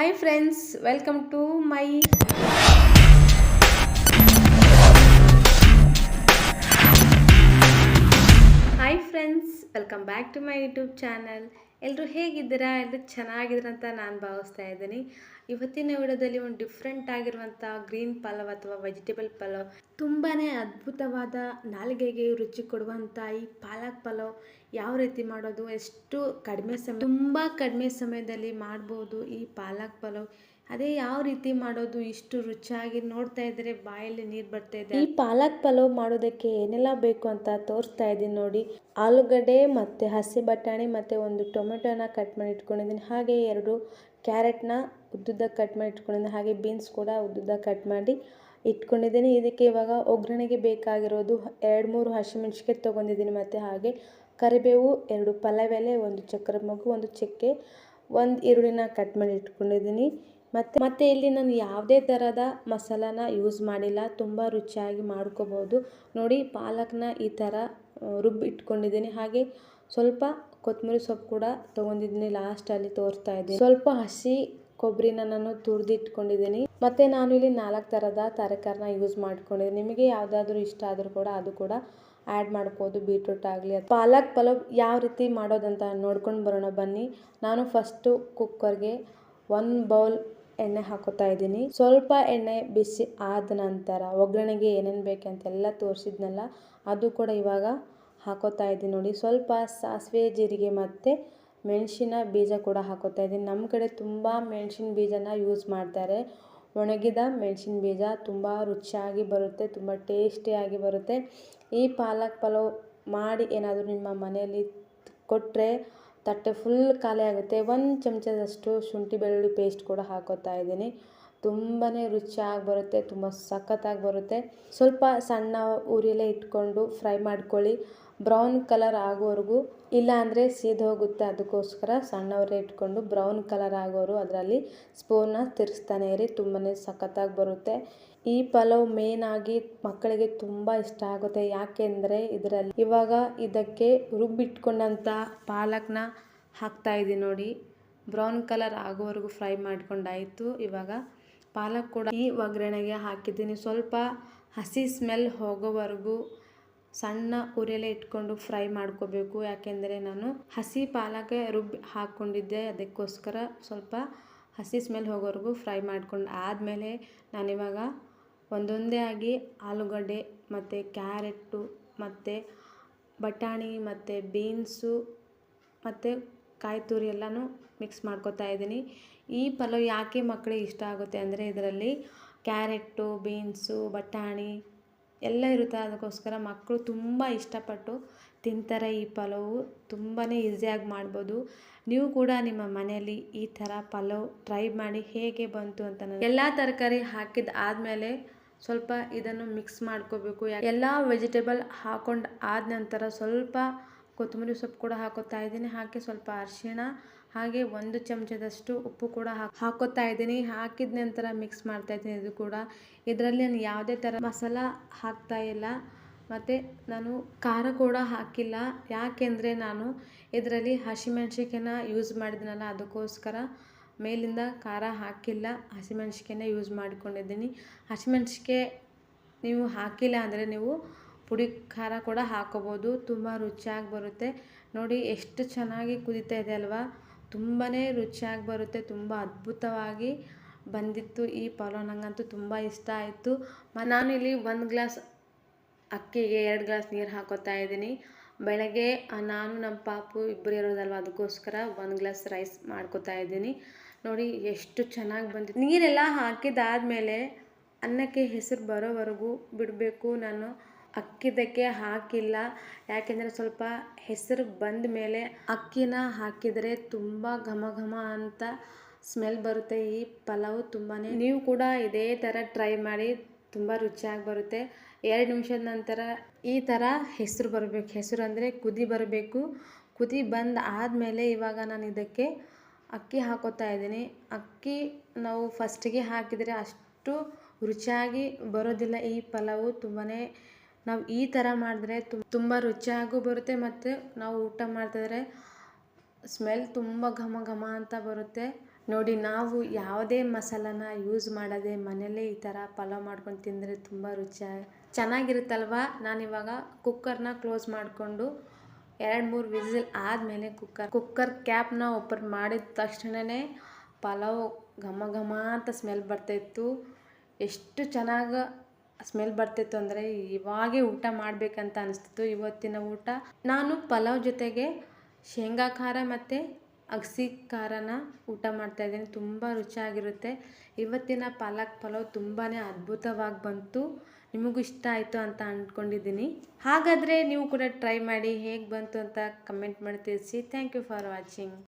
Hi friends welcome to my hi friends welcome back to my YouTube channel ಎಲ್ಲರೂ ಹೇಗಿದ್ದೀರಾ? ಎಲ್ಲರೂ ಚೆನ್ನಾಗಿದ್ದೀರ ಅಂತ ನಾನು ಭಾವಿಸ್ತಾ ಇದ್ದೀನಿ. ಇವತ್ತಿನ ವಿಡಿಯೋದಲ್ಲಿ ಒಂದು ಡಿಫ್ರೆಂಟ್ ಆಗಿರುವಂಥ ಗ್ರೀನ್ ಪಲಾವ್ ಅಥವಾ ವೆಜಿಟೇಬಲ್ ಪಲಾವ್ ತುಂಬಾ ಅದ್ಭುತವಾದ ನಾಲಿಗೆಗೆ ರುಚಿ ಕೊಡುವಂಥ ಈ ಪಾಲಕ್ ಪಲಾವ್ ಯಾವ ರೀತಿ ಮಾಡೋದು, ಎಷ್ಟು ಕಡಿಮೆ ಸಮಯ ತುಂಬ ಕಡಿಮೆ ಸಮಯದಲ್ಲಿ ಮಾಡ್ಬೋದು ಈ ಪಾಲಕ್ ಪಲಾವ್. ಅದೇ ಯಾವ ರೀತಿ ಮಾಡೋದು? ಇಷ್ಟು ರುಚಿಯಾಗಿ ನೋಡ್ತಾ ಇದ್ರೆ ಬಾಯಲ್ಲಿ ನೀರು ಬರ್ತಾ ಇದೆ. ಈ ಪಾಲಕ್ ಪಲಾವ್ ಮಾಡೋದಕ್ಕೆ ಏನೆಲ್ಲ ಬೇಕು ಅಂತ ತೋರಿಸ್ತಾ ಇದ್ದೀನಿ ನೋಡಿ. ಆಲೂಗಡ್ಡೆ ಮತ್ತು ಹಸಿ ಬಟಾಣಿ ಮತ್ತು ಒಂದು ಟೊಮೆಟೊನ ಕಟ್ ಮಾಡಿ ಇಟ್ಕೊಂಡಿದ್ದೀನಿ. ಹಾಗೆ ಎರಡು ಕ್ಯಾರೆಟ್ನ ಉದ್ದುದ್ದ ಕಟ್ ಮಾಡಿ ಇಟ್ಕೊಂಡಿದ್ದೀನಿ. ಹಾಗೆ ಬೀನ್ಸ್ ಕೂಡ ಉದ್ದುದ್ದ ಕಟ್ ಮಾಡಿ ಇಟ್ಕೊಂಡಿದ್ದೀನಿ. ಇದಕ್ಕೆ ಇವಾಗ ಒಗ್ಗರಣೆಗೆ ಬೇಕಾಗಿರೋದು ಎರಡು ಮೂರು ಹಸಿಮೆಣ್ಸಿಕಾಯಿ ತೊಗೊಂಡಿದ್ದೀನಿ ಮತ್ತು ಹಾಗೆ ಕರಿಬೇವು, ಎರಡು ಪಲಾವ್ ಎಲೆ, ಒಂದು ಚಕ್ರ ಮಗು, ಒಂದು ಚಕ್ಕೆ, ಒಂದು ಈರುಳ್ಳಿನ ಕಟ್ ಮಾಡಿ ಇಟ್ಕೊಂಡಿದ್ದೀನಿ. ಮತ್ತು ಮತ್ತೆ ಇಲ್ಲಿ ನಾನು ಯಾವುದೇ ಥರದ ಮಸಾಲಾನ ಯೂಸ್ ಮಾಡಿಲ್ಲ. ತುಂಬ ರುಚಿಯಾಗಿ ಮಾಡ್ಕೋಬೋದು. ನೋಡಿ ಪಾಲಕ್ನ ಈ ಥರ ರುಬ್ಬಿ ಇಟ್ಕೊಂಡಿದ್ದೀನಿ. ಹಾಗೆ ಸ್ವಲ್ಪ ಕೊತ್ತಂಬರಿ ಸೊಪ್ಪು ಕೂಡ ತೊಗೊಂಡಿದ್ದೀನಿ ಲಾಸ್ಟಲ್ಲಿ ತೋರಿಸ್ತಾ ಇದ್ದೀನಿ. ಸ್ವಲ್ಪ ಹಸಿ ಕೊಬ್ಬರಿನ ನಾನು ತುರಿದು ಇಟ್ಕೊಂಡಿದ್ದೀನಿ. ಮತ್ತು ನಾನು ಇಲ್ಲಿ ನಾಲ್ಕು ಥರದ ತರಕಾರಿನ ಯೂಸ್ ಮಾಡ್ಕೊಂಡಿದ್ದೀನಿ. ನಿಮಗೆ ಯಾವುದಾದ್ರೂ ಇಷ್ಟ ಆದರೂ ಕೂಡ ಅದು ಕೂಡ ಆ್ಯಡ್ ಮಾಡ್ಬೋದು ಬೀಟ್ರೂಟ್ ಆಗಲಿ ಪಾಲಕ್ ಪಲಾವ್ ಯಾವ ರೀತಿ ಮಾಡೋದಂತ ನೋಡ್ಕೊಂಡು ಬರೋಣ. ಬನ್ನಿ. ನಾನು ಫಸ್ಟು ಕುಕ್ಕರ್ಗೆ ಒನ್ ಬೌಲ್ ಎಣ್ಣೆ ಹಾಕೋತಾ ಇದ್ದೀನಿ. ಸ್ವಲ್ಪ ಎಣ್ಣೆ ಬಿಸಿ ಆದ ನಂತರ ಒಗ್ಗರಣೆಗೆ ಏನೇನು ಬೇಕಂತೆಲ್ಲ ತೋರಿಸಿದ್ನಲ್ಲ, ಅದು ಕೂಡ ಇವಾಗ ಹಾಕೋತಾ ಇದ್ದೀನಿ ನೋಡಿ. ಸ್ವಲ್ಪ ಸಾಸಿವೆ, ಜೀರಿಗೆ ಮತ್ತು ಮೆಣಸಿನ ಬೀಜ ಕೂಡ ಹಾಕೋತಾ ಇದ್ದೀನಿ. ನಮ್ಮ ಕಡೆ ತುಂಬ ಮೆಣಸಿನ ಬೀಜನ ಯೂಸ್ ಮಾಡ್ತಾರೆ. ಒಣಗಿದ ಮೆಣಸಿನ ಬೀಜ ತುಂಬ ರುಚಿಯಾಗಿ ಬರುತ್ತೆ, ತುಂಬ ಟೇಸ್ಟಿಯಾಗಿ ಬರುತ್ತೆ. ಈ ಪಾಲಕ್ ಪಲಾವ್ ಮಾಡಿ ಏನಾದರೂ ನಿಮ್ಮ ಮನೆಯಲ್ಲಿ ಕೊಟ್ಟರೆ ತಟ್ಟೆ ಫುಲ್ ಖಾಲಿ ಆಗುತ್ತೆ. ಒಂದು ಚಮಚದಷ್ಟು ಶುಂಠಿ ಬೆಳ್ಳುಳ್ಳಿ ಪೇಸ್ಟ್ ಕೂಡ ಹಾಕೋತಾ ಇದ್ದೀನಿ. ತುಂಬಾ ರುಚಿಯಾಗಿ ಬರುತ್ತೆ, ತುಂಬ ಸಖತ್ತಾಗಿ ಬರುತ್ತೆ. ಸ್ವಲ್ಪ ಸಣ್ಣ ಉರಿಯಲ್ಲೇ ಇಟ್ಕೊಂಡು ಫ್ರೈ ಮಾಡ್ಕೊಳ್ಳಿ. ಬ್ರೌನ್ ಕಲರ್ ಆಗೋವರೆಗೂ. ಇಲ್ಲ ಅಂದರೆ ಸೀದ್ ಹೋಗುತ್ತೆ ಅದಕ್ಕೋಸ್ಕರ ಸಣ್ಣವರೇ ಇಟ್ಕೊಂಡು ಬ್ರೌನ್ ಕಲರ್ ಆಗೋರು ಅದರಲ್ಲಿ ಸ್ಪೂನ್ನ ತಿರ್ಗಿಸ್ತಾನೆ ಇರಿ ತುಂಬಾ ಸಖತ್ತಾಗಿ ಬರುತ್ತೆ. ಈ ಪಲಾವ್ ಮೇನ್ ಆಗಿ ಮಕ್ಕಳಿಗೆ ತುಂಬ ಇಷ್ಟ ಆಗುತ್ತೆ. ಯಾಕೆಂದರೆ ಇದರಲ್ಲಿ ಇವಾಗ ಇದಕ್ಕೆ ರುಬ್ಬಿಟ್ಕೊಂಡಂಥ ಪಾಲಕ್ನ ಹಾಕ್ತಾ ಇದ್ದೀನಿ ನೋಡಿ. ಬ್ರೌನ್ ಕಲರ್ ಆಗೋವರೆಗೂ ಫ್ರೈ ಮಾಡ್ಕೊಂಡಾಯಿತು. ಇವಾಗ ಪಾಲಕ್ ಕೂಡ ಈ ಒಗ್ಗರಣೆಗೆ ಹಾಕಿದ್ದೀನಿ. ಸ್ವಲ್ಪ ಹಸಿ ಸ್ಮೆಲ್ ಹೋಗೋವರೆಗೂ ಸಣ್ಣ ಉರಿಯಲ್ಲೇ ಇಟ್ಕೊಂಡು ಫ್ರೈ ಮಾಡ್ಕೋಬೇಕು. ಯಾಕೆಂದರೆ ನಾನು ಹಸಿ ಪಾಲಕ್ಕೆ ರುಬ್ಬಿ ಹಾಕ್ಕೊಂಡಿದ್ದೆ. ಅದಕ್ಕೋಸ್ಕರ ಸ್ವಲ್ಪ ಹಸಿ ಸ್ಮೆಲ್ ಹೋಗೋವರೆಗೂ ಫ್ರೈ ಮಾಡ್ಕೊಂಡು ಆದಮೇಲೆ ನಾನಿವಾಗ ಒಂದೊಂದೇ ಆಗಿ ಆಲೂಗಡ್ಡೆ ಮತ್ತು ಕ್ಯಾರೆಟ್ಟು ಮತ್ತು ಬಟಾಣಿ ಮತ್ತು ಬೀನ್ಸು ಮತ್ತು ಕಾಯಿ ತುರಿ ಎಲ್ಲನೂ ಮಿಕ್ಸ್ ಮಾಡ್ಕೊತಾ ಇದ್ದೀನಿ. ಈ ಪಲಾವ್ ಯಾಕೆ ಮಕ್ಕಳಿಗೆ ಇಷ್ಟ ಆಗುತ್ತೆ ಅಂದರೆ ಇದರಲ್ಲಿ ಕ್ಯಾರೆಟ್ಟು, ಬೀನ್ಸು, ಬಟಾಣಿ ಎಲ್ಲ ಇರುತ್ತೆ. ಅದಕ್ಕೋಸ್ಕರ ಮಕ್ಕಳು ತುಂಬ ಇಷ್ಟಪಟ್ಟು ತಿಂತಾರೆ ಈ ಪಲಾವು ತುಂಬಾ ಈಸಿಯಾಗಿ ಮಾಡ್ಬೋದು. ನೀವು ಕೂಡ ನಿಮ್ಮ ಮನೆಯಲ್ಲಿ ಈ ಥರ ಪಲಾವ್ ಟ್ರೈ ಮಾಡಿ ಹೇಗೆ ಬಂತು ಅಂತ ಎಲ್ಲ ತರಕಾರಿ ಹಾಕಿದ ಆದಮೇಲೆ ಸ್ವಲ್ಪ ಇದನ್ನು ಮಿಕ್ಸ್ ಮಾಡ್ಕೋಬೇಕು. ಎಲ್ಲ ವೆಜಿಟೇಬಲ್ ಹಾಕೊಂಡು ಆದ ನಂತರ ಸ್ವಲ್ಪ ಕೊತ್ತಂಬರಿ ಸೊಪ್ಪು ಕೂಡ ಹಾಕೋತಾ ಇದ್ದೀನಿ. ಹಾಕಿ ಸ್ವಲ್ಪ ಅರಿಶಿಣ, ಹಾಗೆ ಒಂದು ಚಮಚದಷ್ಟು ಉಪ್ಪು ಕೂಡ ಹಾಕೋತಾ ಇದ್ದೀನಿ. ಹಾಕಿದ ನಂತರ ಮಿಕ್ಸ್ ಮಾಡ್ತಾ ಇದ್ದೀನಿ ಇದು ಕೂಡ. ಇದರಲ್ಲಿ ನಾನು ಯಾವುದೇ ಥರ ಮಸಾಲ ಹಾಕ್ತಾ ಇಲ್ಲ. ಮತ್ತು ನಾನು ಖಾರ ಕೂಡ ಹಾಕಿಲ್ಲ. ಯಾಕೆಂದರೆ ನಾನು ಇದರಲ್ಲಿ ಹಸಿಮೆಣ್ಸಿಕಾಯನ್ನ ಯೂಸ್ ಮಾಡಿದ್ನಲ್ಲ, ಅದಕ್ಕೋಸ್ಕರ ಮೇಲಿಂದ ಖಾರ ಹಾಕಿಲ್ಲ. ಹಸಿಮೆಣ್ಸಿಕಾಯನ್ನ ಯೂಸ್ ಮಾಡಿಕೊಂಡಿದ್ದೀನಿ. ಹಸಿಮೆಣ್ಸಿಕಾಯಿ ನೀವು ಹಾಕಿಲ್ಲ ಅಂದರೆ ನೀವು ಪುಡಿ ಖಾರ ಕೂಡ ಹಾಕೋಬೋದು. ತುಂಬ ರುಚಿಯಾಗಿ ಬರುತ್ತೆ. ನೋಡಿ ಎಷ್ಟು ಚೆನ್ನಾಗಿ ಕುದಿತಾ ಇದೆ ಅಲ್ವಾ? ತುಂಬಾ ರುಚಿಯಾಗಿ ಬರುತ್ತೆ. ತುಂಬ ಅದ್ಭುತವಾಗಿ ಬಂದಿತ್ತು ಈ ಪಲಾವ್. ನನಗಂತೂ ತುಂಬ ಇಷ್ಟ ಆಯಿತು. ನಾನಿಲ್ಲಿ ಒಂದು ಗ್ಲಾಸ್ ಅಕ್ಕಿಗೆ ಎರಡು ಗ್ಲಾಸ್ ನೀರು ಹಾಕೋತಾ ಇದ್ದೀನಿ. ಬೆಳಗ್ಗೆ ನಾನು ನಮ್ಮ ಪಾಪು ಇಬ್ಬರು ಇರೋದಲ್ವ? ಅದಕ್ಕೋಸ್ಕರ ಒಂದು ಗ್ಲಾಸ್ ರೈಸ್ ಮಾಡ್ಕೋತಾ ಇದ್ದೀನಿ. ನೋಡಿ ಎಷ್ಟು ಚೆನ್ನಾಗಿ ಬಂದಿತ್ತು. ನೀರೆಲ್ಲ ಹಾಕಿದಾದಮೇಲೆ ಅನ್ನಕ್ಕೆ ಹೆಸರು ಬರೋವರೆಗೂ ಬಿಡಬೇಕು. ನಾನು ಅಕ್ಕಿದಕ್ಕೆ ಹಾಕಿಲ್ಲ. ಯಾಕೆಂದರೆ ಸ್ವಲ್ಪ ಹೆಸರು ಬಂದ ಮೇಲೆ ಅಕ್ಕಿನ ಹಾಕಿದರೆ ತುಂಬ ಘಮ ಘಮ ಅಂತ ಸ್ಮೆಲ್ ಬರುತ್ತೆ. ಈ ಪಲಾವು ತುಂಬಾ ನೀವು ಕೂಡ ಇದೇ ಥರ ಟ್ರೈ ಮಾಡಿ, ತುಂಬ ರುಚಿಯಾಗಿ ಬರುತ್ತೆ. ಎರಡು ನಿಮಿಷದ ನಂತರ ಈ ಥರ ಹೆಸರು ಬರಬೇಕು. ಹೆಸರು ಅಂದರೆ ಕುದಿ ಬರಬೇಕು. ಕುದಿ ಬಂದ ಆದಮೇಲೆ ಇವಾಗ ನಾನು ಇದಕ್ಕೆ ಅಕ್ಕಿ ಹಾಕೋತಾ ಇದ್ದೀನಿ. ಅಕ್ಕಿ ನಾವು ಫಸ್ಟಿಗೆ ಹಾಕಿದರೆ ಅಷ್ಟು ರುಚಿಯಾಗಿ ಬರೋದಿಲ್ಲ. ಈ ಪಲಾವು ತುಂಬಾ ನಾವು ಈ ಥರ ಮಾಡಿದ್ರೆ ತುಂಬ ರುಚಿಯಾಗೂ ಬರುತ್ತೆ ಮತ್ತು ನಾವು ಊಟ ಮಾಡ್ತಿದ್ರೆ ಸ್ಮೆಲ್ ತುಂಬ ಘಮ ಘಮ ಅಂತ ಬರುತ್ತೆ. ನೋಡಿ, ನಾವು ಯಾವುದೇ ಮಸಾಲಾನ ಯೂಸ್ ಮಾಡದೆ ಮನೇಲೇ ಈ ಥರ ಪಲಾವ್ ಮಾಡ್ಕೊಂಡು ತಿಂದರೆ ತುಂಬ ರುಚಿಯಾಗಿ ಚೆನ್ನಾಗಿರುತ್ತಲ್ವ? ನಾನಿವಾಗ ಕುಕ್ಕರ್ನ ಕ್ಲೋಸ್ ಮಾಡಿಕೊಂಡು ಎರಡು ಮೂರು ವಿಸಿಲ್ ಆದಮೇಲೆ ಕುಕ್ಕರ್ ಕುಕ್ಕರ್ ಕ್ಯಾಪ್ನ ಓಪನ್ ಮಾಡಿದ ತಕ್ಷಣವೇ ಪಲಾವ್ ಘಮ ಘಮ ಅಂತ ಸ್ಮೆಲ್ ಬರ್ತಾಯಿತ್ತು ಎಷ್ಟು ಚೆನ್ನಾಗಿ ಸ್ಮೆಲ್ ಬರ್ತಿತ್ತು ಅಂದರೆ ಇವಾಗೇ ಊಟ ಮಾಡಬೇಕಂತ ಅನಿಸ್ತಿತ್ತು ಇವತ್ತಿನ ಊಟ. ನಾನು ಪಲಾವ್ ಜೊತೆಗೆ ಶೇಂಗಾ ಖಾರ ಮತ್ತು ಅಗಸಿ ಖಾರನ ಊಟ ಮಾಡ್ತಾಯಿದ್ದೀನಿ ತುಂಬ ರುಚಿಯಾಗಿರುತ್ತೆ. ಇವತ್ತಿನ ಪಾಲಕ್ ಪಲಾವ್ ತುಂಬಾ ಅದ್ಭುತವಾಗಿ ಬಂತು. ನಿಮಗೂ ಇಷ್ಟ ಆಯಿತು ಅಂತ ಅಂದ್ಕೊಂಡಿದ್ದೀನಿ. ಹಾಗಾದರೆ ನೀವು ಕೂಡ ಟ್ರೈ ಮಾಡಿ ಹೇಗೆ ಬಂತು ಅಂತ ಕಮೆಂಟ್ ಮಾಡಿ ತಿಳಿಸಿ. Thank you for watching